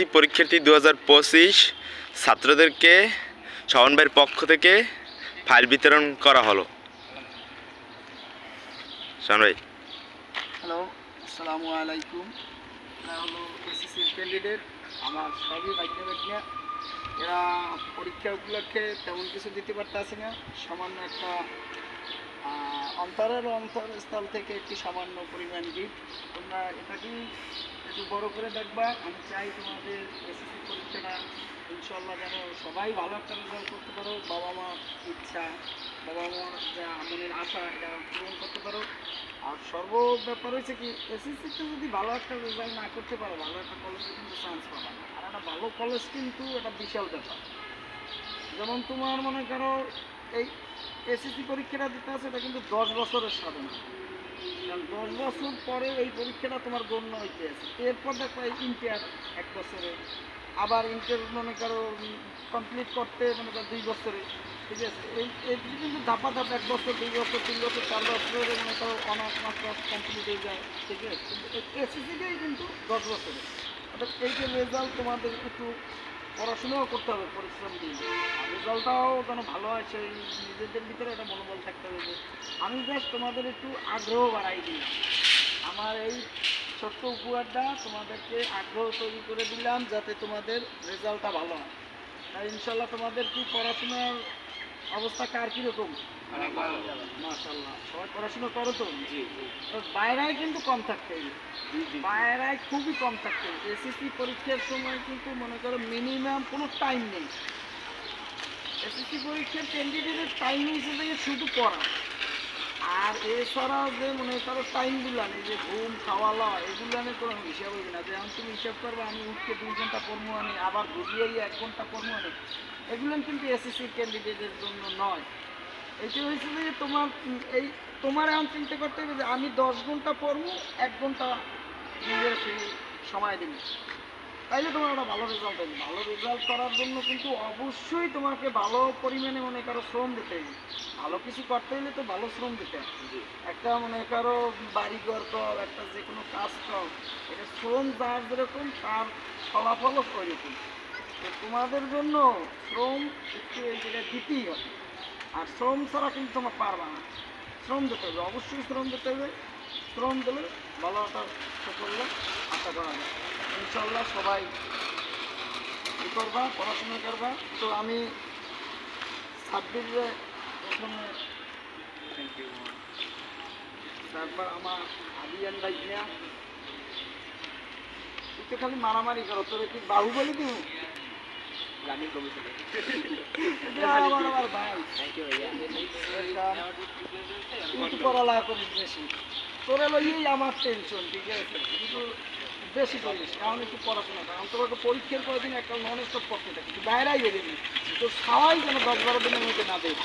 SSC পরীক্ষার্থী দু ছাত্রদেরকে ভাইয়ের পক্ষ থেকে ফাইল বিতরণ করা হলো। শাওন ভাই। হ্যালো, আসসালামু আলাইকুম। হলো আমার সবই বাইকে বাইকে এরা পরীক্ষা উপলক্ষে তেমন কিছু দিতে পারতেছে না। সামান্য একটা অন্তরের অন্তরস্থল থেকে একটি সামান্য পরিমাণ গিফট তোমরা এটাকেই একটু বড় করে দেখবা। আমি চাই তোমাদের এসএসসি পরীক্ষাটা ইনশাল্লাহ যেন সবাই ভালো একটা রেজাল্ট করতে পারো। বাবা মা ইচ্ছা বাবা মার যা মনের আশা, এটা পূরণ করতে পারো। আর সর্ব ব্যাপার হয়েছে কি এসএসসিতে যদি ভালো একটা রেজাল্ট না করতে পারো, ভালো একটা কলেজে কিন্তু চান্স পাবা না। আর একটা ভালো কলেজ কিন্তু একটা বিশাল ব্যাপার। যেমন তোমার মনে করো, এই এসএসসি পরীক্ষাটা দিতে আছে, এটা কিন্তু দশ বছরের সাধনা। কারণ দশ বছর পরে এই পরীক্ষাটা তোমার গণ্য হইতে আছে। এরপর দেখো এই ইন্টার এক বছরে। আবার ইন্টার মনে করো কমপ্লিট করতে মনে করো দুই বছরে। ঠিক আছে? এই এগুলি কিন্তু ধাপা ধাপ এক বছর, দুই বছর, তিন বছর, চার বছরে মনে করো অনার্স মাস্টার্স কমপ্লিট হয়ে যায়। ঠিক আছে? এসএসসিটাই কিন্তু দশ বছরে অর্থাৎ এই যে রেজাল্ট তোমাদের একটু পড়াশোনাও করতে হবে, পরিশ্রম দিয়ে। আর রেজাল্টটাও যেন ভালো হয়, সেই নিজেদের ভিতরে একটা মনোবল থাকতে হবে যে, আমি জাস্ট তোমাদের একটু আগ্রহ বাড়াই দিলাম। আমার এই ছোট্ট উপহারটা তোমাদেরকে আগ্রহ তৈরি করে দিলাম যাতে তোমাদের রেজাল্টটা ভালো হয়। আর ইনশাল্লাহ তোমাদের কি পড়াশোনার অবস্থা কার কীরকম? মাশাল্লাহ সবাই পড়াশোনা করো তো? তো বাইরেই কিন্তু কম থাকতে বাইরায় খুবই কম থাকতে এসএসসি পরীক্ষার সময় কিন্তু মনে করো মিনিমাম কোনো টাইম নেই। এসএসসি পরীক্ষার ক্যান্ডিডেটের টাইম হিসেবে শুধু পড়া। আর এছাড়াও যে মনে করো টাইমগুলো যে ঘুম, খাওয়া, লওয়া, এগুলো আমি কোনো হিসাব হবে না। যে আমি তুমি হিসাব করবে, আমি উঠকে দুই ঘণ্টা পড়ব আনি আবার ঘুরিয়ে এক ঘণ্টা পড়ব আনি এগুলো কিন্তু এসএসসি ক্যান্ডিডেটের জন্য নয়। এটা হয়েছে যে তোমার এই তোমার এখন চিন্তা করতে হবে যে আমি দশ ঘণ্টা পড়ব, এক ঘণ্টা নিজের ফ্রি সময় দিন তাইলে তোমার একটা ভালো রেজাল্ট হবে। ভালো রেজাল্ট করার জন্য কিন্তু অবশ্যই তোমাকে ভালো পরিমাণে মনে করো শ্রম দিতে হবে। ভালো কিছু করতে হলে তো ভালো শ্রম দিতে হবে। একটা মনে করো বাড়ি ঘর কর একটা যে কোনো কাজ কর এটা শ্রম যার যেরকম তার ফলাফলও ওইরকম তো তোমাদের জন্য শ্রম একটু এই জায়গায় দিতেই হবে। আর শ্রম ছাড়া কিন্তু তোমার পারবা না। শ্রম দিতে হবে অবশ্যই শ্রম দিতে হবে। শ্রম দিলে ভালো একটা সাফল্য আশা করা যায়। ইনশাল্লাহ সবাই ই করবা পড়াশোনা করবা। তো আমি ছাব্বিশে প্রথমে তারপর আমার আবিয়ান ভাই নিয়া তুই তো খালি মারামারি করো তোর কি আমার ভাই। তুই পড়ালেখা করিস বেশি। তোরা লইয়েই আমার টেনশন ঠিক আছে? কিন্তু বেশি করিস কারণ একটু পড়াশোনা কর। একটা পরীক্ষার পরের দিন একটা নন স্টপ পড়তে থাকে তুই বাইরেই বেরিয়ে তো সবাই যেন দশ বারো দিনের মধ্যে না দেয়